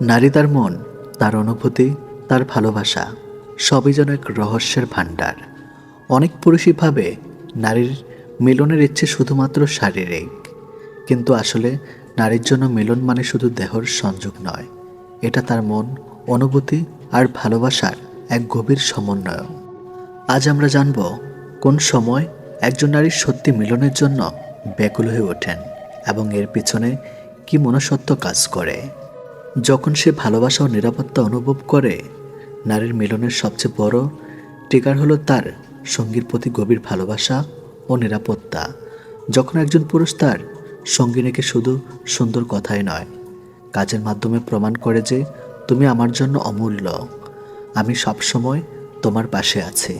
নারী তার মন, তার অনুভূতি, তার ভালোবাসা, সবই যেন এক রহস্যের ভাণ্ডার। অনেক পুরুষই ভাবে নারীর মিলনের ইচ্ছে শুধুমাত্র শারীরিক। কিন্তু আসলে নারীর জন্য মিলন মানে শুধু দেহর সংযোগ নয়, এটা তার মন, অনুভূতি আর ভালোবাসার এক গভীর সমন্বয়। আজ আমরা জানব কোন সময় একজন নারীর সত্যি মিলনের জন্য ব্যাকুল হয়ে ওঠেন এবং এর পিছনে কি মনসত্ব কাজ করে। যখন সে ভালোবাসা ও নিরাপত্তা অনুভব করে, নারীর মিলনের সবচেয়ে বড় ট্রিগার হলো তার সঙ্গীর প্রতি গভীর ভালোবাসা ও নিরাপত্তা। যখন একজন পুরুষ তার সঙ্গিনীকে শুধু সুন্দর কথাই নয়, কাজের মাধ্যমে প্রমাণ করে যে তুমি আমার জন্য অমূল্য, আমি সবসময় তোমার পাশে আছি।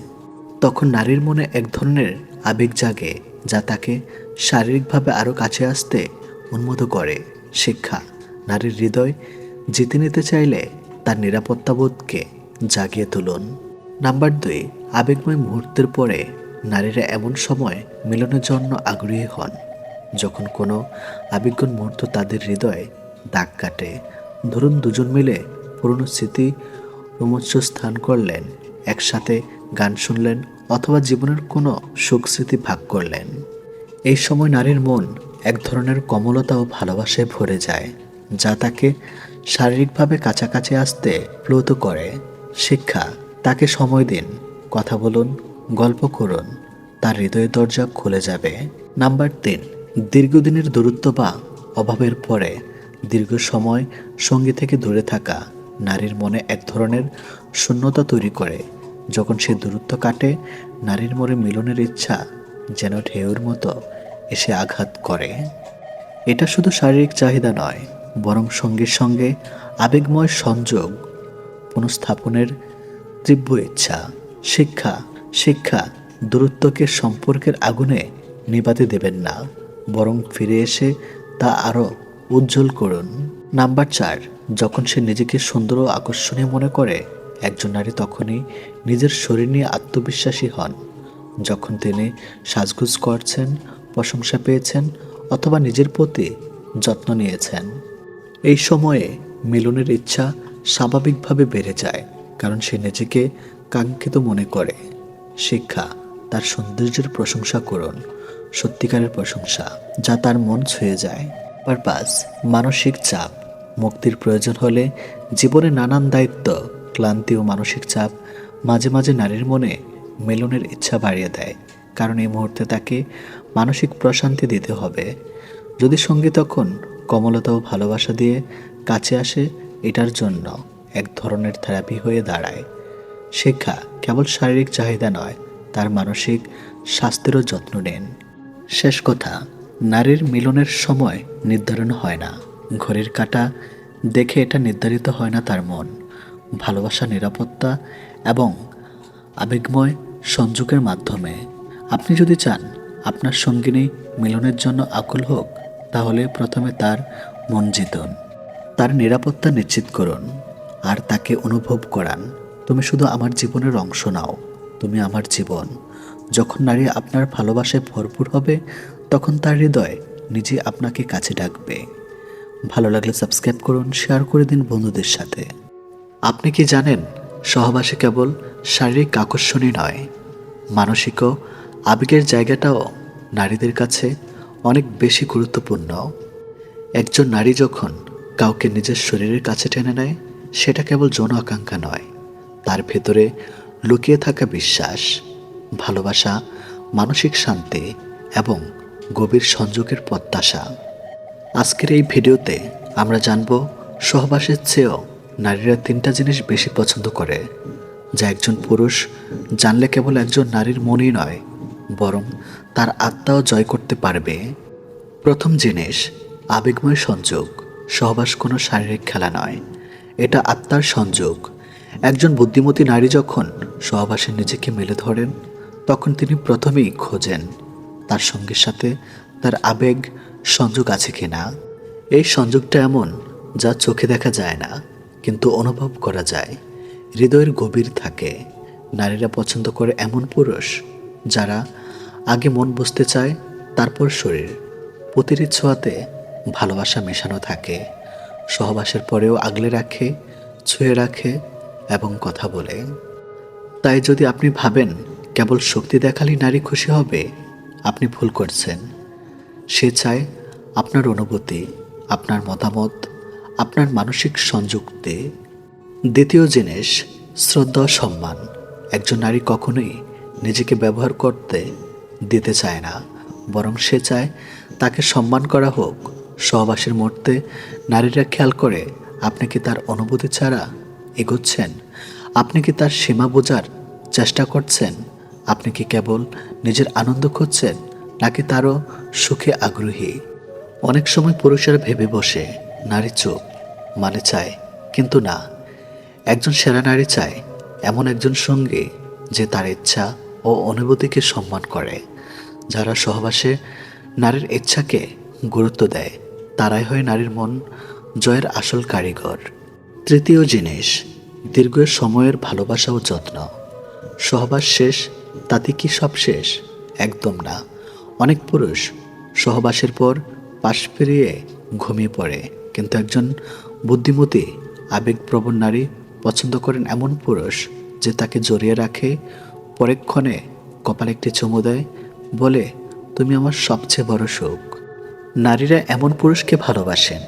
তখন নারীর মনে এক ধরনের আবেগ জাগে, যা তাকে শারীরিকভাবে আরও কাছে আসতে উন্মুক্ত করে। শিক্ষা, নারীর হৃদয় জিতে নিতে চাইলে তার নিরাপত্তাবোধকে জাগিয়ে তুলুন। নাম্বার দুই, আবেগময় মুহূর্তের পরে নারীরা এমন সময় মিলনের জন্য আগ্রহী হন, যখন কোনো আবেগ্য মুহূর্ত তাদের হৃদয়ে দাগ কাটে। ধরুন দুজন মিলে পুরনো স্মৃতি রোমঞ্চ স্থান করলেন, একসাথে গান শুনলেন অথবা জীবনের কোনো সুখ স্মৃতি ভাগ করলেন। এই সময় নারীর মন এক ধরনের কমলতা ও ভালোবাসায় ভরে যায়, যা তাকে শারীরিকভাবে কাছাকাছি আসতে প্লুত করে। শিক্ষা, তাকে সময় দিন। কথা বলুন, গল্প করুন। তার হৃদয়ের দরজা খুলে যাবে। নাম্বার তিন, দীর্ঘদিনের দূরত্ব বা অভাবের পরে দীর্ঘ সময় সঙ্গী থেকে দূরে থাকা। নারীর মনে এক ধরনের শূন্যতা তৈরি করে। যখন সে দূরত্ব কাটে, নারীর মনে মিলনের ইচ্ছা যেন ঢেউর মতো এসে আঘাত করে। এটা শুধু শারীরিক চাহিদা নয় বরং সঙ্গীর সঙ্গে আবেগময় সংযোগ, পুনঃস্থাপনের তীব্র ইচ্ছা, শিক্ষা শিক্ষা দূরত্বকে সম্পর্কের আগুনে নিবাতে দেবেন না, বরং ফিরে এসে তা আরও উজ্জ্বল করুন। নাম্বার চার, যখন সে নিজেকে সুন্দর ও আকর্ষণীয় মনে করে, একজন নারী তখনই নিজের শরীর নিয়ে আত্মবিশ্বাসী হন। যখন তিনি সাজগুজ করছেন, প্রশংসা পেয়েছেন, অথবা নিজের প্রতি যত্ন নিয়েছেন এই সময়ে মিলনের ইচ্ছা স্বাভাবিকভাবে বেড়ে যায়, কারণ সে নিজেকে কাঙ্ক্ষিত মনে করে। শিক্ষা তার সৌন্দর্যের প্রশংসা করুন, সত্যিকারের প্রশংসা, যা তার মন ছুঁয়ে যায়। পারপাস, মানসিক চাপ, মুক্তির প্রয়োজন হলে জীবনে নানান দায়িত্ব, ক্লান্তি ও মানসিক চাপ মাঝে মাঝে নারীর মনে মিলনের ইচ্ছা বাড়িয়ে দেয়, কারণ এই মুহূর্তে তাকে মানসিক প্রশান্তি দিতে হবে। যদি সঙ্গী তখন কমলতা ও ভালোবাসা দিয়ে কাছে আসে এটার জন্য। এক ধরনের থেরাপি হয়ে দাঁড়ায়। শিক্ষা কেবল শারীরিক চাহিদা নয়, তার মানসিক স্বাস্থ্যেরও যত্ন নেন। শেষ কথা, নারীর মিলনের সময় নির্ধারণ হয় না। ঘড়ির কাটা দেখে এটা নির্ধারিত হয় না তার মন। ভালোবাসা, নিরাপত্তা এবং আবেগময় সংযোগের মাধ্যমে। আপনি যদি চান আপনার সঙ্গিনী মিলনের জন্য আকুল হোক তাহলে প্রথমে তার মন জিতুন। তার নিরাপত্তা নিশ্চিত করুন আর তাকে অনুভব করান, তুমি শুধু আমার জীবনের অংশ নাও, তুমি আমার জীবন। যখন নারী আপনার ভালোবাসায় ভরপুর হবে, তখন তার হৃদয় নিজে আপনাকে কাছে ডাকবে। ভালো লাগলে সাবস্ক্রাইব করুন, শেয়ার করে দিন বন্ধুদের সাথে। আপনি কি জানেন, সহবাসে কেবল শারীরিক আকর্ষণই নয় মানসিক ও আবেগের জায়গাটাও নারীদের কাছে অনেক বেশি গুরুত্বপূর্ণ। একজন নারী যখন কাউকে নিজের শরীরের কাছে টেনে নেয়, সেটা কেবল যৌন আকাঙ্ক্ষা নয়। তার ভেতরে লুকিয়ে থাকা বিশ্বাস, ভালোবাসা, মানসিক শান্তি এবং গভীর সংযোগের প্রত্যাশা। আজকের এই ভিডিওতে আমরা জানব সহবাসের চেয়েও নারীরা তিনটা জিনিস বেশি পছন্দ করে, যা একজন পুরুষ জানলে কেবল একজন নারীর মনই নয়, বরং তার আত্মাও জয় করতে পারবে। প্রথম জিনিস, আবেগময় সংযোগ। সহবাস কোনো শারীরিক খেলা নয়। এটা আত্মার সংযোগ। একজন বুদ্ধিমতী নারী যখন সহবাসে নিজেকে মেলে ধরেন, তখন তিনি প্রথমেই খোঁজেন তার সঙ্গীর সাথে তার আবেগ সংযোগ আছে কি না এই সংযোগটা এমন যা চোখে দেখা যায় না, কিন্তু অনুভব করা যায়। হৃদয়ের গভীর থাকে। নারীরা পছন্দ করে এমন পুরুষ যারা আগে মন বসতে চায়, তারপর শরীর। প্রতিটি ছোঁয়াতে ভালোবাসা মেশানো থাকে। সহবাসের পরেও আগলে রাখে, ছুঁয়ে রাখে এবং কথা বলে। তাই যদি আপনি ভাবেন, কেবল শক্তি দেখালেই নারী খুশি হবে, আপনি ভুল করছেন। সে চায় আপনার অনুভূতি, আপনার মতামত, আপনার মানসিক সংযুক্তি। দ্বিতীয় জিনিস, শ্রদ্ধা সম্মান। একজন নারী কখনোই নিজেকে ব্যবহার করতে দিতে চায় না, বরং সে চায় তাকে সম্মান করা হোক। সহবাসের মুহূর্তে নারীরা খেয়াল করে, আপনি কি তার অনুভূতি ছাড়া এগোচ্ছেন? আপনি কি তার সীমা বোঝার চেষ্টা করছেন? আপনি কি কেবল নিজের আনন্দ খুঁজছেন, নাকি তারও সুখে আগ্রহী? অনেক সময় পুরুষেরা ভেবে বসে, নারী চোখ মানে চায়, কিন্তু না। একজন সেরা নারী চায়, এমন একজন সঙ্গী যে তার ইচ্ছা ও অনুভূতিকে সম্মান করে। যারা সহবাসে নারীর ইচ্ছাকে গুরুত্ব দেয়, তারাই হয় নারীর মন জয়ের আসল কারিগর। তৃতীয় জিনিস, দীর্ঘ সময়ের ভালোবাসা ও যত্ন। সহবাস শেষ, তাতে কি সব শেষ? একদম না। অনেক পুরুষ সহবাসের পর পাশ ফিরিয়ে ঘুমিয়ে পড়ে, কিন্তু একজন বুদ্ধিমতী, আবেগপ্রবণ নারী পছন্দ করেন এমন পুরুষ যে তাকে জড়িয়ে রাখে পরেক্ষণে কপালে একটি চুমু দেয়, বলে, তুমি আমার সবচেয়ে বড় সুখ নারীরা এমন পুরুষকে ভালোবাসেন,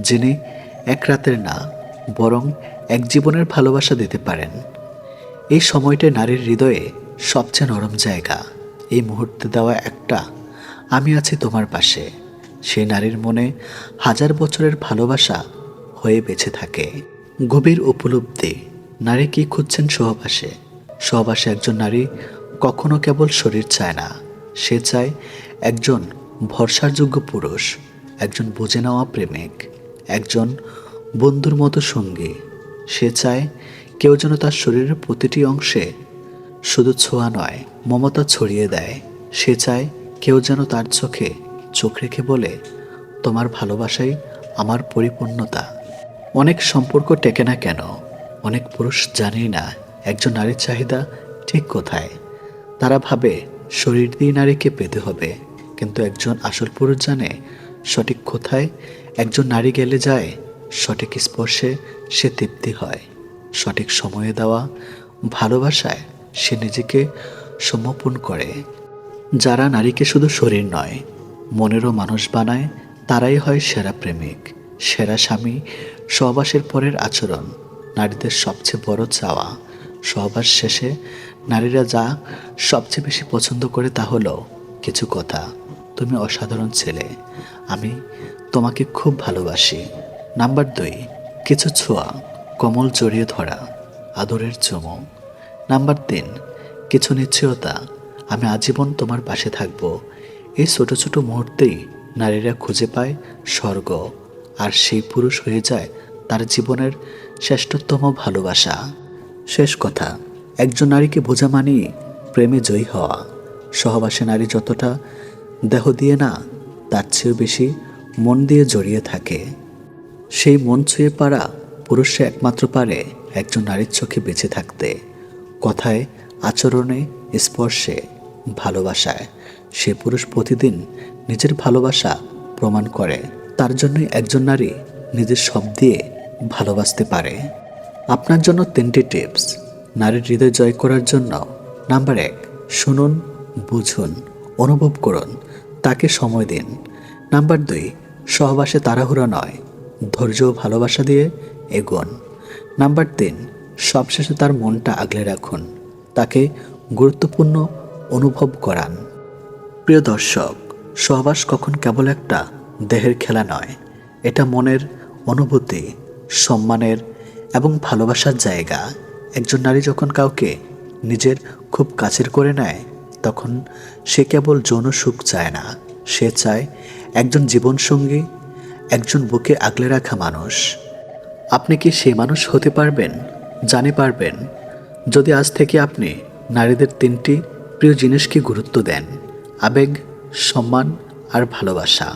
যিনি এক রাতের না, বরং এক জীবনের ভালোবাসা দিতে পারেন। এই সময়টা নারীর হৃদয়ে সবচেয়ে নরম জায়গা। এই মুহূর্তে দেওয়া একটা, আমি আছি তোমার পাশে। সেই নারীর মনে হাজার বছরের ভালোবাসা হয়ে বেঁচে থাকে। গভীর উপলব্ধি, নারী কি খুঁজছেন সহবাসে সহবাসে একজন নারী, কখনো কেবল শরীর চায় না। সে চায় একজন ভরসার যোগ্য পুরুষ, একজন বুঝে নেওয়া প্রেমিক, একজন বন্ধুর মতো সঙ্গী। সে চায় কেউ যেন তার শরীরের প্রতিটি অংশে শুধু ছোঁয়া নয়, মমতা ছড়িয়ে দেয়। সে চায় কেউ যেন তার চোখে চোখ রেখে বলে, তোমার ভালোবাসাই আমার পরিপূর্ণতা। অনেক সম্পর্ক টেকে না কেন, অনেক পুরুষ জানেই না একজন নারীর চাহিদা ঠিক কোথায়? তারা ভাবে, শরীর দিয়ে নারীকে পেতে হবে। কিন্তু একজন আসল পুরুষ জানে, সঠিক কোথায়? একজন নারী গেলে যায়, সঠিক স্পর্শে সে তৃপ্তি হয়। সঠিক সময়ে দেওয়া, ভালোবাসায় সে নিজেকে সমর্পণ করে। যারা নারীকে শুধু শরীর নয়, মনেরও মানুষ বানায়, তারাই হয় সেরা প্রেমিক, সেরা স্বামী, সহবাসের পরের আচরণ, নারীদের সবচেয়ে বড় চাওয়া। সহবাস শেষে নারীরা যা সবচেয়ে বেশি পছন্দ করে তা হলো কিছু কথা। তুমি অসাধারণ ছেলে। আমি তোমাকে খুব ভালোবাসি। নাম্বার দুই, কিছু ছোঁয়া, কমল জড়িয়ে ধরা, আদরের চুমো। নাম্বার তিন, কিছু নিশ্চয়তা, আমি আজীবন তোমার পাশে থাকব। এই ছোট ছোট মুহূর্তেই নারীরা খুঁজে পায় স্বর্গ, আর সেই পুরুষ হয়ে যায় তার জীবনের শ্রেষ্ঠতম ভালোবাসা। শেষ কথা, একজন নারীকে বোঝা মানেই প্রেমে জয়ী হওয়া। সহবাসে নারী যতটা দেহ দিয়ে না, তার চেয়েও বেশি মন দিয়ে জড়িয়ে থাকে। সেই মন ছুঁয়ে পারা পুরুষে একমাত্র পারে একজন নারীর চোখে বেঁচে থাকতে। কথায়, আচরণে, স্পর্শে, ভালোবাসায়। সে পুরুষ প্রতিদিন নিজের ভালোবাসা প্রমাণ করে। তার জন্যই একজন নারী নিজের সব দিয়ে ভালোবাসতে পারে। আপনার জন্য তিনটি টিপস। নারীর হৃদয় জয় করার জন্য নাম্বার এক, শুনুন, বুঝুন, অনুভব করুন, তাকে সময় দিন। নাম্বার দুই, সহবাসে তাড়াহুড়া নয়, ধৈর্য ভালোবাসা দিয়ে এগোন। নাম্বার তিন, সবশেষে তার মনটা আগলে রাখুন, তাকে গুরুত্বপূর্ণ অনুভব করান। প্রিয় দর্শক, সহবাস কখন কেবল একটা দেহের খেলা নয়, এটা মনের অনুভূতি, সম্মানের এবং ভালোবাসার জায়গা। একজন নারী যখন কাউকে নিজের খুব কাছের করে নেয়, তখন সে কেবল যৌন সুখ চায় না। সে চায় একজন জীবনসঙ্গী, একজন বুকে আগলে রাখা মানুষ। আপনি কি সে মানুষ হতে পারবেন? জানে পারবেন। যদি আজ থেকে আপনি নারীদের তিনটি প্রিয় জিনিসকে গুরুত্ব দেন, আবেগ, সম্মান আর ভালোবাসা।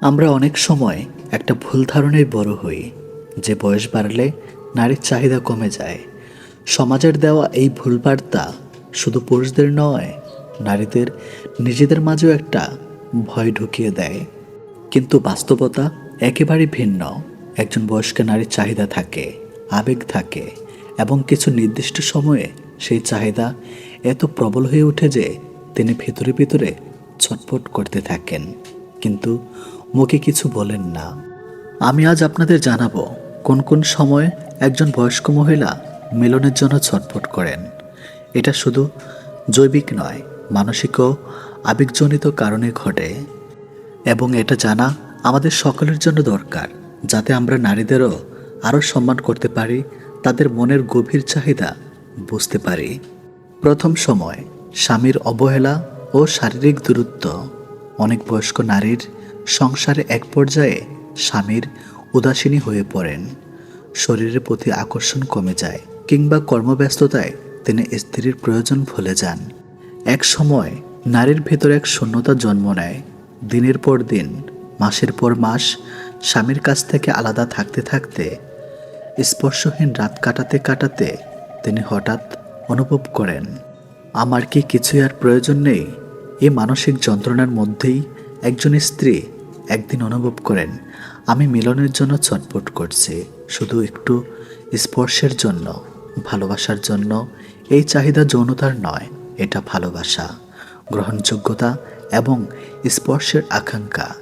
আমরা অনেক সময় একটা ভুল ধারণায় বড় হই। যে বয়স বাড়লে নারীর চাহিদা কমে যায়। সমাজের দেওয়া এই ভুল বার্তা শুধু পুরুষদের নয়, নারীদের নিজেদের মাঝেও একটা ভয় ঢুকিয়ে দেয়। কিন্তু বাস্তবতা একেবারে ভিন্ন। একজন বয়স্ক নারীর চাহিদা থাকে, আবেগ থাকে এবং কিছু নির্দিষ্ট সময়ে সেই চাহিদা এত প্রবল হয়ে ওঠে যে তিনি ভিতরে ভিতরে ছটফট করতে থাকেন। কিন্তু মুখে কিছু বলেন না। আমি আজ আপনাদের জানাব কোন কোন সময় একজন বয়স্ক মহিলা মিলনের জন্য ছটফট করেন। এটা শুধু জৈবিক নয়, মানসিক ও আবেগজনিত কারণে ঘটে। এবং এটা জানা আমাদের সকলের জন্য দরকার, যাতে আমরা নারীদেরও আরও সম্মান করতে পারি, তাদের মনের গভীর চাহিদা বুঝতে পারি। প্রথম সময়, স্বামীর অবহেলা ও শারীরিক দূরত্ব। অনেক বয়স্ক নারীর সংসারে এক পর্যায়ে স্বামীর উদাসীনী হয়ে পড়েন। শরীরের প্রতি আকর্ষণ কমে যায় কিংবা কর্মব্যস্ততায় তিনি স্ত্রীর প্রয়োজন ভুলে যান। এক সময় নারীর ভেতর এক শূন্যতা জন্ম নেয়। দিনের পর দিন, মাসের পর মাস, স্বামীর কাছ থেকে আলাদা থাকতে থাকতে, স্পর্শহীন রাত কাটাতে কাটাতে তিনি হঠাৎ অনুভব করেন, আমার কি কিছুই আর প্রয়োজন নেই? এই মানসিক যন্ত্রণার মধ্যেই একজন স্ত্রী একদিন অনুভব করেন আমি মিলনের জন্য চটপট করছি, শুধু একটু স্পর্শের জন্য, ভালোবাসার জন্য। এই চাহিদা যৌনতার নয়, এটা ভালোবাসা, গ্রহণযোগ্যতা এবং স্পর্শের আকাঙ্ক্ষা।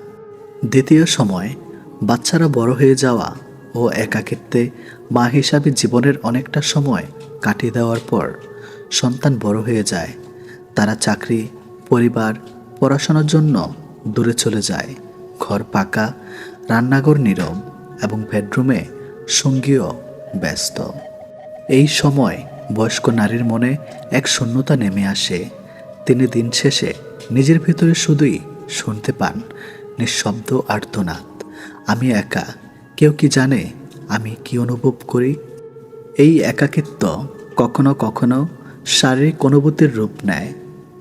দ্বিতীয় সময়, বাচ্চারা বড় হয়ে যাওয়া ও একাকিত্বে মা হিসাবে জীবনের অনেকটা সময় কাটিয়ে দেওয়ার পর সন্তান বড় হয়ে যায়। তারা চাকরি, পরিবার, পড়াশোনার জন্য দূরে চলে যায়। ঘর পাকা রান্নাঘর নীরব এবং বেডরুমে সঙ্গীও ব্যস্ত। এই সময় বয়স্ক নারীর মনে এক শূন্যতা নেমে আসে। তিনি দিন শেষে নিজের ভিতরে শুধুই শুনতে পান নিঃশব্দ আর্তনাদ। আমি একা, কেউ কি জানে আমি কি অনুভব করি? এই একাকিত্ব কখনো কখনো শারীরিক অনুভূতির রূপ নেয়।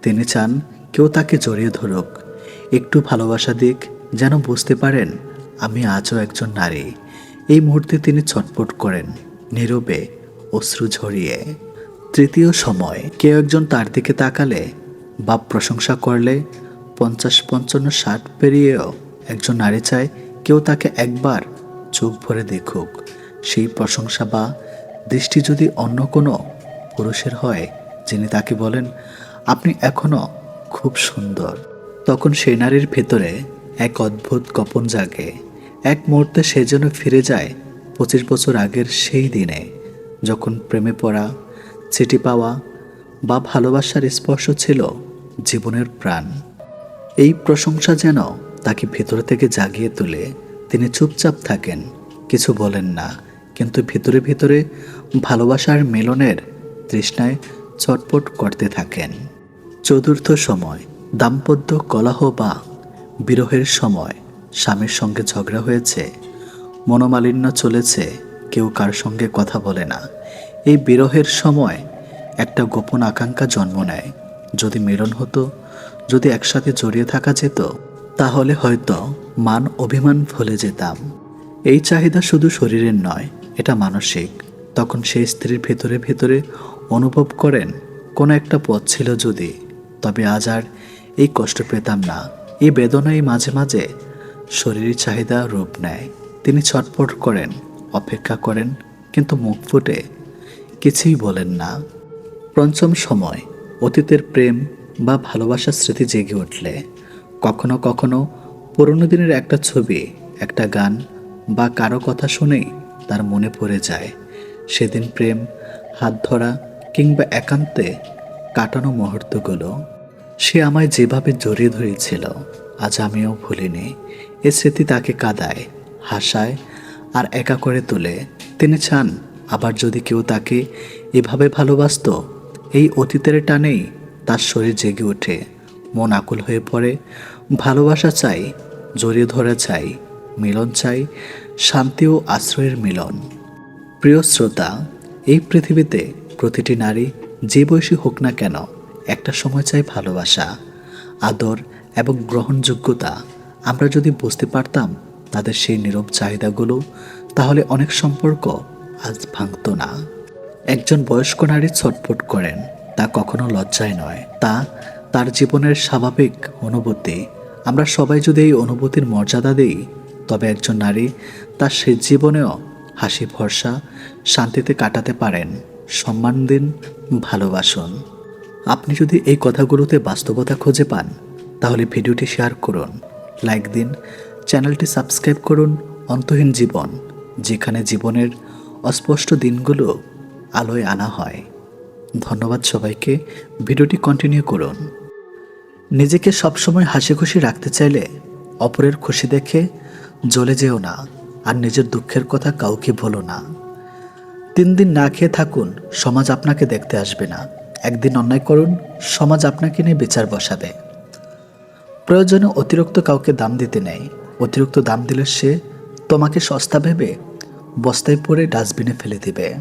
তিনি চান কেউ তাকে জড়িয়ে ধরুক। একটু ভালোবাসা দিক যেন বুঝতে পারেন আমি আজও একজন নারী। এই মুহূর্তে তিনি ছটপট করেন, নীরবে, অশ্রু ঝরিয়ে। তৃতীয় সময়, কেউ একজন তার দিকে তাকালে বা প্রশংসা করলে, পঞ্চাশ পঞ্চান্ন ষাট পেরিয়েও একজন নারী চায় কেউ তাকে একবার চোখ ভরে দেখুক। সেই প্রশংসা বা দৃষ্টি যদি অন্য কোনো পুরুষের হয়, যিনি তাকে বলেন, আপনি এখনও খুব সুন্দর। তখন সেই নারীর ভেতরে এক অদ্ভুত কপন জাগে। এক মুহূর্তে সে যেন ফিরে যায় পঁচিশ বছর আগের সেই দিনে, যখন প্রেমে পড়া, চিঠি পাওয়া বা ভালোবাসার স্পর্শ ছিল জীবনের প্রাণ। এই প্রশংসা যেন তাকে ভেতর থেকে জাগিয়ে তোলে। তিনি চুপচাপ থাকেন, কিছু বলেন না, কিন্তু ভিতরে ভিতরে ভালোবাসার মিলনের তৃষ্ণায় চটপট করতে থাকেন। চতুর্থ সময়, দাম্পত্য কলহ বা বিরহের সময় স্বামীর সঙ্গে ঝগড়া হয়েছে, মনোমালিন্য চলেছে, কেউ কার সঙ্গে কথা বলে না। এই বিরহের সময় একটা গোপন আকাঙ্ক্ষা জন্ম নেয়। যদি মিলন হতো, যদি একসাথে জড়িয়ে থাকা যেত, তাহলে হয়তো মান অভিমান ভুলে যেতাম। এই চাহিদা শুধু শরীরের নয়, এটা মানসিক। তখন সেই স্ত্রীর ভেতরে ভেতরে অনুভব করেন, কোনো একটা পথ ছিল যদি, তবে আজ আর এই কষ্ট পেতাম না। এই বেদনাই মাঝে মাঝে শরীরের চাহিদা রূপ নেয়। তিনি ছটপট করেন, অপেক্ষা করেন, কিন্তু মুখ ফুটে। কিছুই বলেন না। পঞ্চম সময়, অতীতের প্রেম বা ভালোবাসার স্মৃতি জেগে উঠলে। কখনো কখনো পুরনো দিনের একটা ছবি, একটা গান বা কারও কথা শুনেই তার মনে পড়ে যায়। সেদিন প্রেম, হাত ধরা কিংবা একান্তে কাটানো মুহূর্তগুলো। সে আমায় যেভাবে জড়িয়ে ধরেছিল, আজ আমিও ভুলিনি। এ স্মৃতি তাকে কাদায়, হাসায় আর একা করে তোলে। তিনি চান, আবার যদি কেউ তাকে এভাবে ভালোবাসত, এই অতীতের টানেই তার শরীর জেগে ওঠে। মন আকুল হয়ে পড়ে, ভালোবাসা চাই, জড়িয়ে ধরা চাই, মিলন চাই, শান্তি ও আশ্রয়ের মিলন। প্রিয় শ্রোতা, এই পৃথিবীতে প্রতিটি নারী যে বয়সী হোক না কেন একটা সময় চাই ভালোবাসা, আদর এবং গ্রহণযোগ্যতা। আমরা যদি বুঝতে পারতাম তাদের সেই নীরব চাহিদাগুলো, তাহলে অনেক সম্পর্ক আজ ভাঙত না। একজন বয়স্ক নারী ছটফট করেন, তা কখনো লজ্জায় নয়। তা তার জীবনের স্বাভাবিক অনুভূতি। আমরা সবাই যদি এই অনুভূতির মর্যাদা দিই, তবে একজন নারী তার সে জীবনেও হাসি ভরসা শান্তিতে কাটাতে পারেন। সম্মান দিন, ভালোবাসুন। আপনি যদি এই কথাগুলোতে বাস্তবতা খুঁজে পান, তাহলে ভিডিওটি শেয়ার করুন, লাইক দিন, চ্যানেলটি সাবস্ক্রাইব করুন অন্তহীন জীবন, যেখানে জীবনের অস্পষ্ট দিনগুলো আলোয় আনা হয়। ধন্যবাদ সবাইকে, ভিডিওটি কন্টিনিউ করুন। নিজেকে সবসময় হাসি খুশি রাখতে চাইলে অপরের খুশি দেখে জ্বলে যেও না, আর নিজের দুঃখের কথা কাউকে বলো না। তিন দিন না খেয়ে থাকুন, সমাজ আপনাকে দেখতে আসবে না। একদিন অন্যায় করুন, সমাজ আপনাকে নিয়ে বিচার বসাবে। প্রয়োজনে অতিরিক্ত কাউকে দাম দিতে নেই। অতিরিক্ত দাম দিলে সে তোমাকে সস্তা ভেবে বস্তায় পরে ডাস্টবিনে ফেলে দিবে।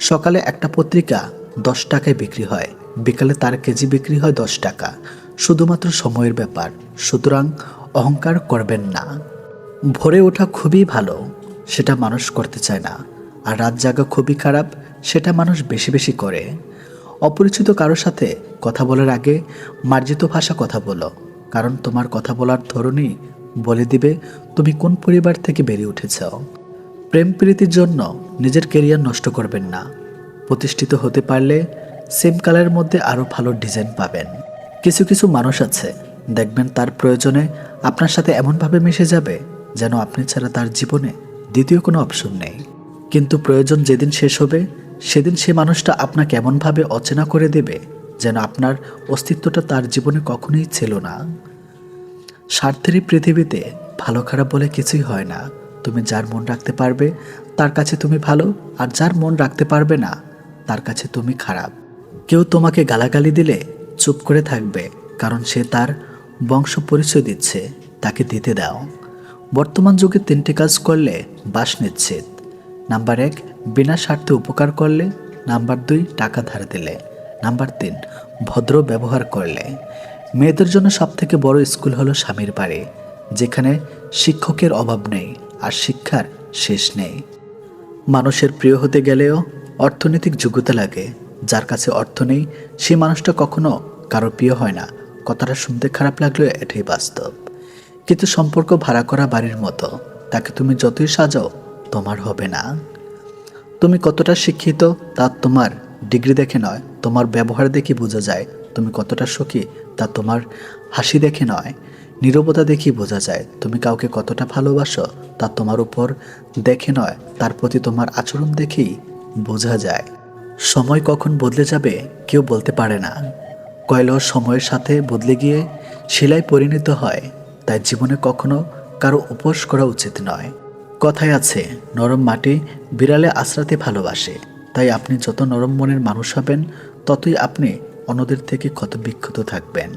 সকালে একটা পত্রিকা দশ টাকায় বিক্রি হয়। বিকালে তার কেজি বিক্রি হয় দশ টাকা। শুধুমাত্র সময়ের ব্যাপার। সুতরাং অহংকার করবেন না। ভোরে ওঠা খুবই ভালো, সেটা মানুষ করতে চায় না। আর রাত জাগা খুবই খারাপ, সেটা মানুষ বেশি বেশি করে। অপরিচিত কারোর সাথে কথা বলার আগে মার্জিত ভাষা কথা বলো, কারণ তোমার কথা বলার ধরনই বলে দিবে তুমি কোন পরিবার থেকে বেরিয়ে উঠেছ। প্রেম প্রীতির জন্য নিজের কেরিয়ার নষ্ট করবেন না। প্রতিষ্ঠিত হতে পারলে সেম কালারের মধ্যে আরও ভালো ডিজাইন পাবেন। কিছু কিছু মানুষ আছে, দেখবেন তার প্রয়োজনে আপনার সাথে এমনভাবে মিশে যাবে যেন আপনি ছাড়া তার জীবনে দ্বিতীয় কোনো অপশন নেই। কিন্তু প্রয়োজন যেদিন শেষ হবে সেদিন সে মানুষটা আপনাকে এমনভাবে অচেনা করে দেবে যেন আপনার অস্তিত্বটা তার জীবনে কখনোই ছিল না। স্বার্থের পৃথিবীতে ভালো খারাপ বলে কিছুই হয় না। তুমি যার মন রাখতে পারবে, তার কাছে তুমি ভালো, আর যার মন রাখতে পারবে না, তার কাছে তুমি খারাপ। কেউ তোমাকে গালাগালি দিলে চুপ করে থাকবে, কারণ সে তার বংশ পরিচয় দিচ্ছে, তাকে দিতে দাও। বর্তমান যুগে তিনটি কাজ করলে বাস নিশ্চিত নাম্বার এক, বিনা স্বার্থে উপকার করলে। নাম্বার দুই, টাকা ধার দিলে। নাম্বার তিন, ভদ্র ব্যবহার করলে। মেয়েদের জন্য সবথেকে বড় স্কুল হলো স্বামীর বাড়ি, যেখানে শিক্ষকের অভাব নেই আর শিক্ষার শেষ নেই। মানুষের প্রিয় হতে গেলেও অর্থনৈতিক যোগ্যতা লাগে। যার কাছে অর্থ নেই সে মানুষটা কখনো কারও প্রিয় হয় না। কথাটা শুনতে খারাপ লাগলেও এটাই বাস্তব। কিন্তু সম্পর্ক ভাড়া করা বাড়ির মতো, তাকে তুমি যতই সাজাও তোমার হবে না। তুমি কতটা শিক্ষিত, তা তোমার ডিগ্রি দেখে নয়। তোমার ব্যবহার দেখে বোঝা যায়। তুমি কতটা সুখী, তা তোমার হাসি দেখে নয়। নীরবতা দেখেই বোঝা যায়। তুমি কাউকে কতটা ভালোবাসো, তা তোমার উপর দেখে নয়। তার প্রতি তোমার আচরণ দেখেই বোঝা যায়। সময় কখন বদলে যাবে, কেউ বলতে পারে না। কয়লা সময়ের সাথে বদলে গিয়ে শিলায় পরিণত হয়, তাই জীবনে কখনো কারও উপোস করা উচিত নয়। কথায় আছে, নরম মাটি বিড়ালে আশ্রাতে ভালোবাসে। তাই আপনি যত নরম মনের মানুষ হবেন, ততই আপনি অন্যদের থেকে ক্ষত বিক্ষত থাকবেন।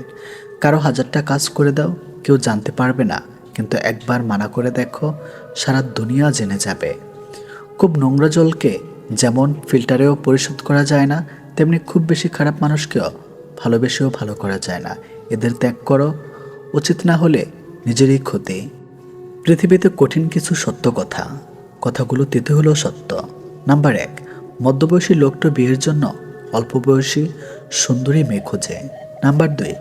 কারও হাজারটা কাজ করে দাও, কেউ জানতে পারবে না, কিন্তু একবার মানা করে দেখো, সারা দুনিয়া জেনে যাবে। খুব নোংরা জলকে যেমন ফিল্টারেও পরিশোধ করা যায় না, তেমনি খুব বেশি খারাপ মানুষকেও ভালোবেসেও ভালো করা যায় না। এদের ত্যাগ করো, উচিত না হলে নিজেরই ক্ষতি। পৃথিবীতে কঠিন কিছু সত্য কথা। কথাগুলো তেতে হলেও সত্য। নাম্বার এক, মধ্যবয়সী লোকটা বিয়ের জন্য অল্প বয়সী সুন্দরী মেয়ে খোঁজে। নাম্বার দুই,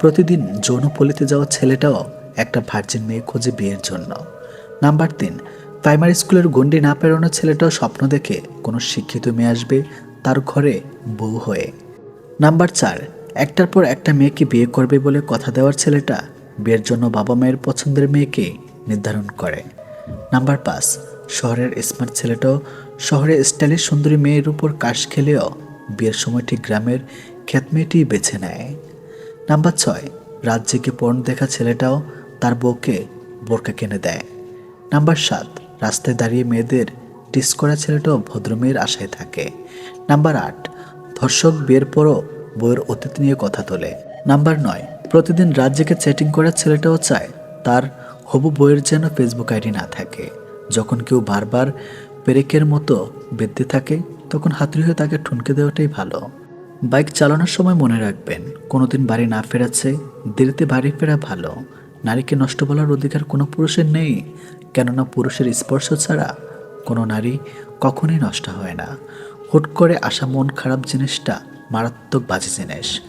প্রতিদিন যৌনপল্লিতে যাওয়া ছেলেটাও একটা ভার্জিন মেয়ে খোঁজে বিয়ের জন্য। নাম্বার তিন প্রাইমারি স্কুলের গণ্ডি না পেরোনো ছেলেটাও স্বপ্ন দেখে কোনো শিক্ষিত মেয়ে আসবে তার ঘরে বউ হয়ে। নাম্বার চার, একটার পর একটা মেয়েকে বিয়ে করবে বলে কথা দেওয়ার ছেলেটা বিয়ের জন্য বাবা মায়ের পছন্দের মেয়েকে নির্ধারণ করে। নাম্বার পাঁচ, শহরের স্মার্ট ছেলেটাও শহরে স্টাইলিশ সুন্দরী মেয়ের উপর কাশ খেলেও বিয়ের সময়টি গ্রামের খ্যাত মেয়েটি বেছে নেয়। নাম্বার ছয়, রাত জেগে দেখা ছেলেটাও তার বউকে বোরকা কিনে দেয়। নাম্বার সাত, রাস্তায় দাঁড়িয়ে মেয়েদের টিস করা ছেলেটাও ভদ্র মেয়ের আশায় থাকে। নাম্বার আট, ধর্ষক বিয়ের পরও বইয়ের অতীত নিয়ে কথা তোলে। নাম্বার নয়, প্রতিদিন রাত জেগে চ্যাটিং করার ছেলেটাও চায় তার হবু বইয়ের যেন ফেসবুক আইডি না থাকে। যখন কেউ বারবার পেরেকের মতো বেঁধতে থাকে, তখন হাতুড়ি হয়ে তাকে ঠুনকে দেওয়াটাই ভালো। বাইক চালানোর সময় মনে রাখবেন, কোনোদিন বাড়ি না ফেরাচ্ছে, দেরিতে বাড়ি ফেরা ভালো। নারীকে নষ্ট বলার অধিকার কোনো পুরুষের নেই, কেননা পুরুষের স্পর্শ ছাড়া কোনো নারী কখনোই নষ্ট হয় না। হুট করে আসা মন খারাপ জিনিসটা মারাত্মক বাজে জিনিস।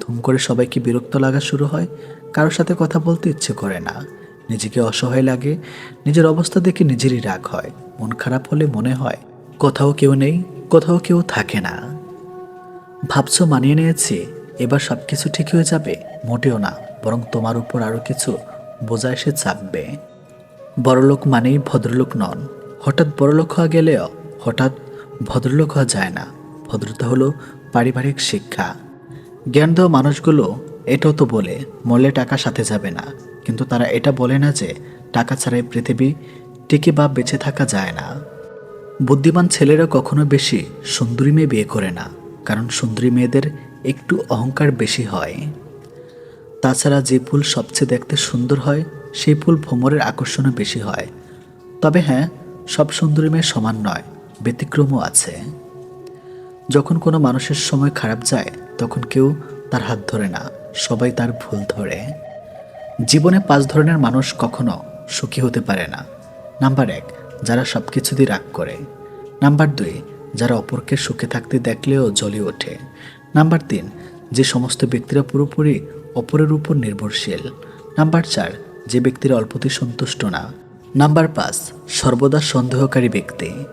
ধুম করে সবাইকে বিরক্ত লাগা শুরু হয় কারোর সাথে কথা বলতে ইচ্ছে করে না। নিজেকে অসহায় লাগে, নিজের অবস্থা দেখে নিজেরই রাগ হয়, মন খারাপ হলে মনে হয়, কোথাও কেউ নেই, কোথাও কেউ থাকে না। ভাবছ মানিয়ে নিয়েছি, এবার সব কিছু ঠিক হয়ে যাবে, মোটেও না, বরং তোমার উপর আরও কিছু বোঝা এসে চাপবে। বড়লোক মানেই ভদ্রলোক নন, হঠাৎ বড়লোক হওয়া গেলেও, হঠাৎ ভদ্রলোক হওয়া যায় না, ভদ্রতা হলো পারিবারিক শিক্ষা। জ্ঞান দেওয়া মানুষগুলো এটাও তো বলে, মরলে টাকা সাথে যাবে না। কিন্তু তারা এটা বলে না যে টাকা ছাড়াই পৃথিবী টিকে বা বেঁচে থাকা যায় না। বুদ্ধিমান ছেলেরা কখনো বেশি সুন্দরী মেয়ে বিয়ে করে না, কারণ সুন্দরী মেয়েদের একটু অহংকার বেশি হয়। তাছাড়া যে ফুল সবচেয়ে দেখতে সুন্দর হয়, সেই ফুল ভ্রমরের আকর্ষণও বেশি হয়। তবে হ্যাঁ সব সুন্দরী মেয়ে সমান নয়, ব্যতিক্রমও আছে। যখন কোনো মানুষের সময় খারাপ যায়, তখন কেউ তার হাত ধরে না, সবাই তার ভুল ধরে। জীবনে পাঁচ ধরনের মানুষ কখনো সুখী হতে পারে না। নাম্বার এক, যারা সব কিছু দিয়ে রাগ করে। নাম্বার দুই, যারা অপরকে সুখে থাকতে দেখলেও জ্বলে ওঠে। নাম্বার তিন, যে সমস্ত ব্যক্তিরা পুরোপুরি অপরের উপর নির্ভরশীল। নাম্বার চার, যে ব্যক্তিরা অল্পতে সন্তুষ্ট না। নাম্বার পাঁচ, সর্বদা সন্দেহকারী ব্যক্তি।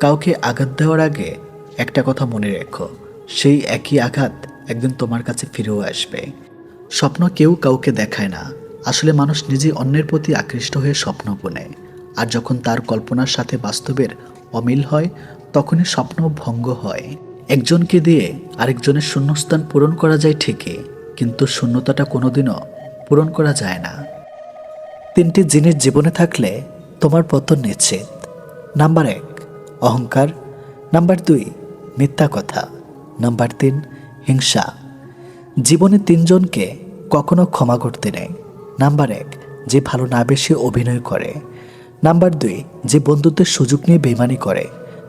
কাউকে আঘাত দেওয়ার আগে একটা কথা মনে রেখো, সেই একই আঘাত একদিন তোমার কাছে ফিরেও আসবে। স্বপ্ন কেউ কাউকে দেখায় না। আসলে মানুষ নিজে অন্যের প্রতি আকৃষ্ট হয়ে স্বপ্ন বোনে আর যখন তার কল্পনার সাথে বাস্তবের অমিল হয়, তখনই স্বপ্ন ভঙ্গ হয়। একজনকে দিয়ে আরেকজনের শূন্যস্থান পূরণ করা যায় ঠিকই, কিন্তু শূন্যতাটা কোনোদিনও পূরণ করা যায় না। তিনটি জিনিস জীবনে থাকলে তোমার পতন নিশ্চিত। নাম্বার এক, অহংকার। নাম্বার দুই, মিথ্যা কথা। নাম্বার তিন, হিংসা। জীবনে তিনজনকে কখনো ক্ষমা করতে নেই। নাম্বার এক, যে ভালো না বেশি অভিনয় করে। নাম্বার দুই, যে বন্ধুত্বের সুযোগ নিয়ে বেমানি করে।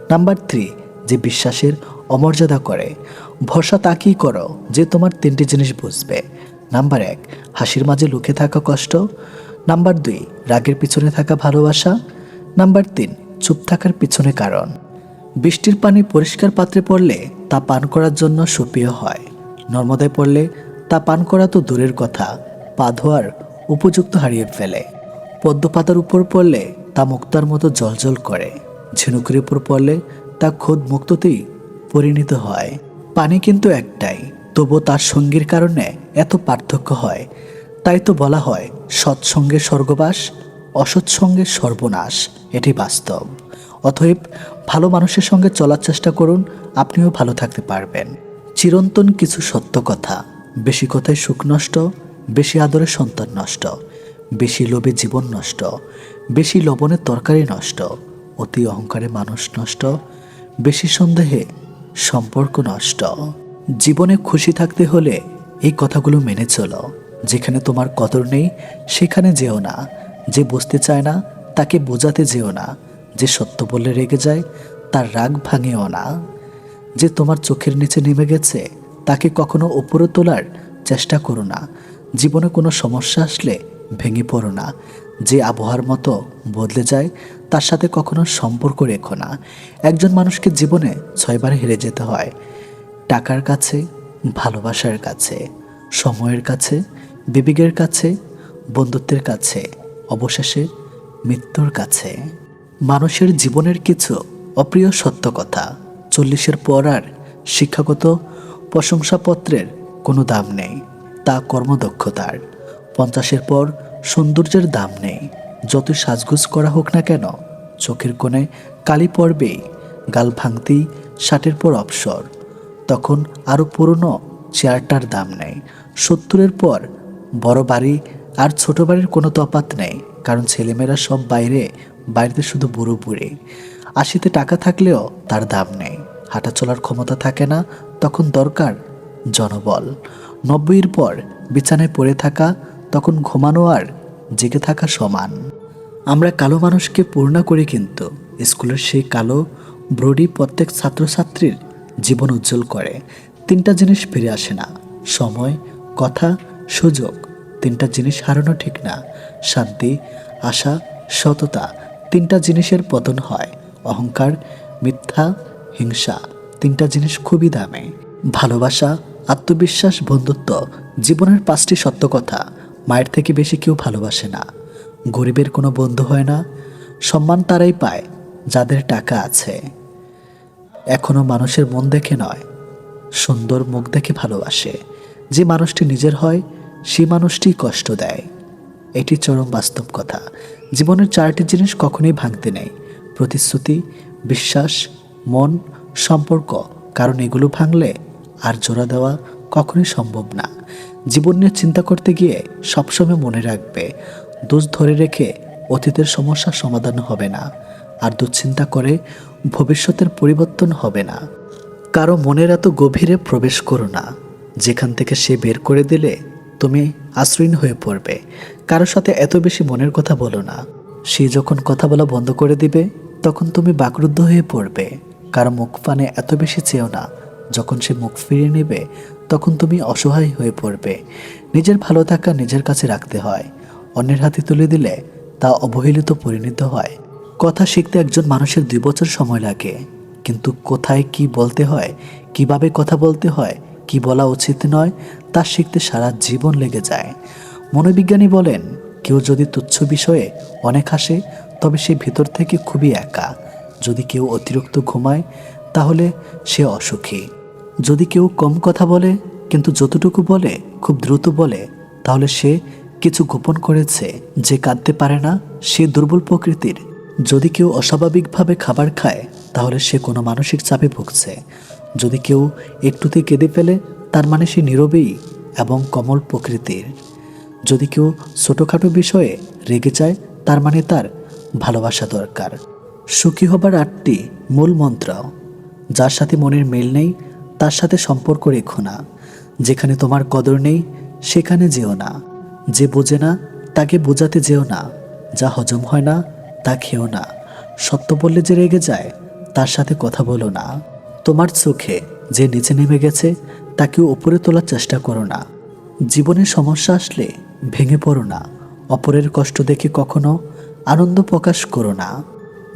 নাম্বার থ্রি যে বিশ্বাসের অমর্যাদা করে। ভরসা তাকেই করো যে তোমার তিনটি জিনিস বুঝবে। নাম্বার এক, হাসির মাঝে লুকে থাকা কষ্ট। নাম্বার দুই, রাগের পিছনে থাকা ভালোবাসা। নাম্বার তিন, চুপ থাকার পিছনে কারণ। বৃষ্টির পানি পরিষ্কার পাত্রে পড়লে তা পান করার জন্য সুপ্রিয় হয়। নর্মদায় পড়লে তা পান করা তো দূরের কথা। পা ধোয়ার উপযুক্ত হারিয়ে ফেলে। পদ্মপাতার উপর পড়লে তা মুক্তার মতো জলজল করে। ঝিনুকের উপর পড়লে তা খোদ মুক্ততেই পরিণত হয়। পানি কিন্তু একটাই তবু তার সঙ্গীর কারণে এত পার্থক্য হয়। তাই তো বলা হয় সৎসঙ্গে স্বর্গবাস অসৎসঙ্গে সর্বনাশ, এটি বাস্তব। অতএব ভালো মানুষের সঙ্গে চলার চেষ্টা করুন, আপনিও ভালো থাকতে পারবেন। চিরন্তন কিছু সত্য কথা, বেশি কথায় সুখ নষ্ট বেশি আদরে সন্তান নষ্ট, বেশি লোভে জীবন নষ্ট, বেশি লবণে তরকারি নষ্ট, অতি অহংকারে মানুষ নষ্ট, বেশি সন্দেহে সম্পর্ক নষ্ট। জীবনে খুশি থাকতে হলে এই কথাগুলো মেনে চলো। যেখানে তোমার কদর নেই, সেখানে যেও না। যে বুঝতে চায় না, তাকে বোঝাতে যেও না। যে সত্য বললে রেগে যায়, তার রাগ ভাঙেও না। যে তোমার চোখের নিচে নেমে গেছে, তাকে কখনো ওপরে তোলার চেষ্টা করো না। জীবনে কোনো সমস্যা আসলে ভেঙে পড়ো না। যে আবহাওয়ার মতো বদলে যায়, তার সাথে কখনো সম্পর্ক রেখো না। একজন মানুষকে জীবনে ছয়বার হেরে যেতে হয়। টাকার কাছে, ভালোবাসার কাছে, সময়ের কাছে, বিবেকের কাছে, বন্ধুত্বের কাছে, অবশেষে মৃত্যুর কাছে। মানুষের জীবনের কিছু অপ্রিয় সত্য কথা, চল্লিশের পর আর শিক্ষাগত প্রশংসাপত্রের কোনো দাম নেই। তা কর্মদক্ষতার। পঞ্চাশের পর সৌন্দর্যের দাম নেই। যত সাজগুজ করা হোক না কেন, চোখের কোণে কালি পড়বেই, গাল ভাঙতেই ষাটের পর অবসর। তখন আরও পুরনো চেয়ারটার দাম নেই। সত্তরের পর বড় বাড়ি আর ছোট বাড়ির কোনো তফাৎ নেই, কারণ ছেলেমেয়েরা সব বাইরে, বাড়িতে শুধু বুড়ো বুড়ি। আশিতে টাকা থাকলেও তার দাম নেই। হাঁটা চলার ক্ষমতা থাকে না, তখন দরকার জনবল। নব্বইয়ের পর বিছানায় পড়ে থাকা, তখন ঘুমানো আর জেগে থাকা সমান। আমরা কালো মানুষকে পূর্ণা করি কিন্তু, স্কুলের সেই কালো, ব্রডি প্রত্যেক ছাত্রছাত্রীর জীবন উজ্জ্বল করে। তিনটা জিনিস ফিরে আসে না, সময়, কথা, সুযোগ। তিনটা জিনিস হারানো ঠিক না, শান্তি, আশা, সততা। তিনটা জিনিসের পতন হয়, অহংকার, মিথ্যা, হিংসা। তিনটা জিনিস খুবই দামে, ভালোবাসা আত্মবিশ্বাস, বন্ধুত্ব জীবনের পাঁচটি সত্য কথা। মায়ের থেকে বেশি কেউ ভালোবাসে না। গরিবের কোনো বন্ধু হয় না। সম্মান তারাই পায়, যাদের টাকা আছে। এখনও মানুষের মন দেখে নয়, সুন্দর মুখ দেখে ভালোবাসে। যে মানুষটি নিজের হয়, সে মানুষটি কষ্ট দেয়। এটি চরম বাস্তব কথা। জীবনের চারটি জিনিস কখনোই ভাঙতে নেই। প্রতিশ্রুতি, বিশ্বাস, মন, সম্পর্ক। কারণ এগুলো ভাঙলে আর জোড়া দেওয়া কখনোই সম্ভব না। জীবন নিয়ে চিন্তা করতে গিয়ে সবসময় মনে রাখবে, দোষ ধরে রেখে অতীতের সমস্যার সমাধান হবে না, আর দুশ্চিন্তা করে ভবিষ্যতের পরিবর্তন হবে না। কারও মনের এত গভীরে প্রবেশ করো না, যেখান থেকে সে বের করে দিলে তুমি আশ্রয়ীন হয়ে পড়বে। কারোর সাথে এত বেশি মনের কথা বলো না। সে যখন কথা বলা বন্ধ করে দিবে, তখন তুমি বাকরুদ্ধ হয়ে পড়বে। কারও মুখ পানে এত বেশি চেয়েও না যখন সে মুখ ফিরিয়ে নেবে, তখন তুমি অসহায় হয়ে পড়বে। নিজের ভালো থাকা নিজের কাছে রাখতে হয়। অন্যের হাতে তুলে দিলে তা অবহেলিত পরিণত হয়। কথা শিখতে একজন মানুষের দুই বছর সময় লাগে। কিন্তু কোথায় কি বলতে হয়, কীভাবে কথা বলতে হয়, কি বলা উচিত নয়, তা শিখতে সারা জীবন লেগে যায়। মনোবিজ্ঞানী বলেন, কেউ যদি তুচ্ছ বিষয়ে অনেক হাসে, তবে সে ভিতর থেকে খুবই একা। যদি কেউ অতিরিক্ত ঘুমায় তাহলে সে অসুখী। যদি কেউ কম কথা বলে, কিন্তু যতটুকু বলে, খুব দ্রুত বলে, তাহলে সে কিছু গোপন করেছে যে কাঁদতে পারে না সে দুর্বল প্রকৃতির। যদি কেউ অস্বাভাবিকভাবে খাবার খায়, তাহলে সে কোনো মানসিক চাপে ভুগছে। যদি কেউ একটুতে কেঁদে ফেলে, তার মানে সে নীরবেই এবং কমল প্রকৃতির। যদি কেউ ছোটোখাটো বিষয়ে রেগে যায়, তার মানে তার ভালোবাসা দরকার। সুখী হবার আটটি মূল মন্ত্র। যার সাথে মনের মিল নেই, তার সাথে সম্পর্ক রেখো না। যেখানে তোমার কদর নেই, সেখানে যেও না। যে বোঝে না, তাকে বোঝাতে যেও না। যা হজম হয় না, তা খেও না। সত্য বললে যে রেগে যায়, তার সাথে কথা বলো না। তোমার চোখে যে নিচে নেমে গেছে, তাকে উপরে তোলার চেষ্টা করো না। জীবনে সমস্যা আসলে ভেঙে পড়ো না। অপরের কষ্ট দেখে কখনো আনন্দ প্রকাশ করো না।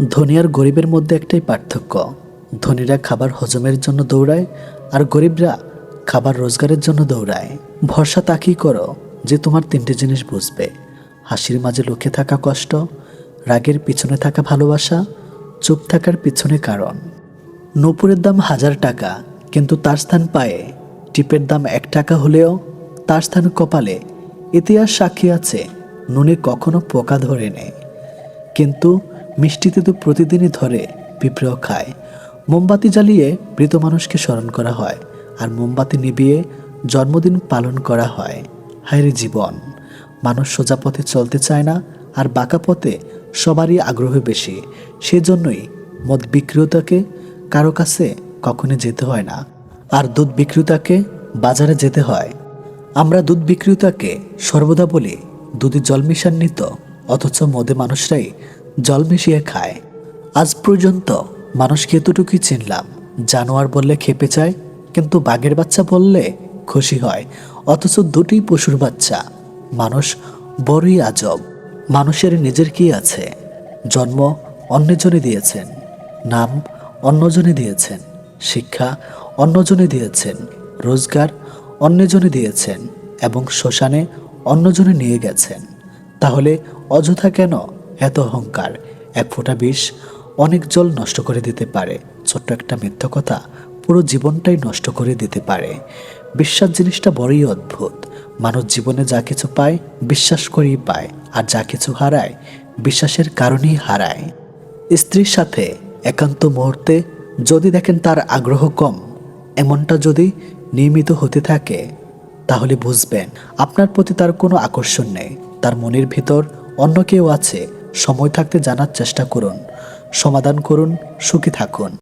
ধনী আর গরিবের মধ্যে একটাই পার্থক্য ধনীরা খাবার হজমের জন্য দৌড়ায় আর গরিবরা খাবার রোজগারের জন্য দৌড়ায়। ভরসা তাকেই করো যে তোমার তিনটে জিনিস বুঝবে। হাসির মাঝে লুকিয়ে থাকা কষ্ট, রাগের পিছনে থাকা ভালোবাসা, চুপ থাকার পিছনে কারণ। নূপুরের দাম হাজার টাকা, কিন্তু তার স্থান পায়ে। টিপের দাম এক টাকা হলেও তার স্থান কপালে। ইতিহাস সাক্ষী আছে, নুনে কখনো পোকা ধরে নেয় কিন্তু মিষ্টিতে তো প্রতিদিনই ধরে পিঁপড়েও খায়। মোমবাতি জ্বালিয়ে মৃত মানুষকে স্মরণ করা হয় আর মোমবাতি নিভিয়ে জন্মদিন পালন করা হয়। হায়রে জীবন। মানুষ সোজা পথে চলতে চায় না আর বাঁকা পথে সবারই আগ্রহ বেশি। সেজন্যই মদ বিক্রেতাকে কারও কাছে কখনো যেতে হয় না। আর দুধ বিক্রেতাকে বাজারে যেতে হয়। আমরা দুধ বিক্রেতাকে সর্বদা বলি, দুধে জল মিশান্বিত, অথচ মদে মানুষরাই জল মিশিয়ে খায়। আজ পর্যন্ত মানুষকে এতটুকুই চিনলাম, জানোয়ার বললে খেপে চায় কিন্তু বাঘের বাচ্চা বললে খুশি হয়, অথচ দুটি পশুর বাচ্চা। মানুষ বড়ই আজব, মানুষের নিজের কি আছে? জন্ম অন্যজনে দিয়েছেন, নাম অন্যজনে দিয়েছেন, শিক্ষা অন্যজনে দিয়েছেন, রোজগার অন্যজনে দিয়েছেন এবং শ্মশানে অন্যজনে নিয়ে গেছেন। তাহলে অযথা কেন এত অহংকার? এক ফোঁটা বিষ অনেক জল নষ্ট করে দিতে পারে। ছোট্ট একটা মিথ্যা কথা পুরো জীবনটাই নষ্ট করে দিতে পারে। বিশ্বাস জিনিসটা বড়ই অদ্ভুত। মানুষ জীবনে যা কিছু পায়, বিশ্বাস করেই পায়, আর যা কিছু হারায়, বিশ্বাসের কারণেই হারায়। স্ত্রীর সাথে একান্ত মুহূর্তে যদি দেখেন তার আগ্রহ কম, এমনটা যদি নিয়মিত হতে থাকে, তাহলে বুঝবেন আপনার প্রতি তার কোনো আকর্ষণ নেই। তার মনের ভিতর অন্য কেউ আছে, সময় থাকতে জানার চেষ্টা করুন। সমাধান করুন সুখী থাকুন।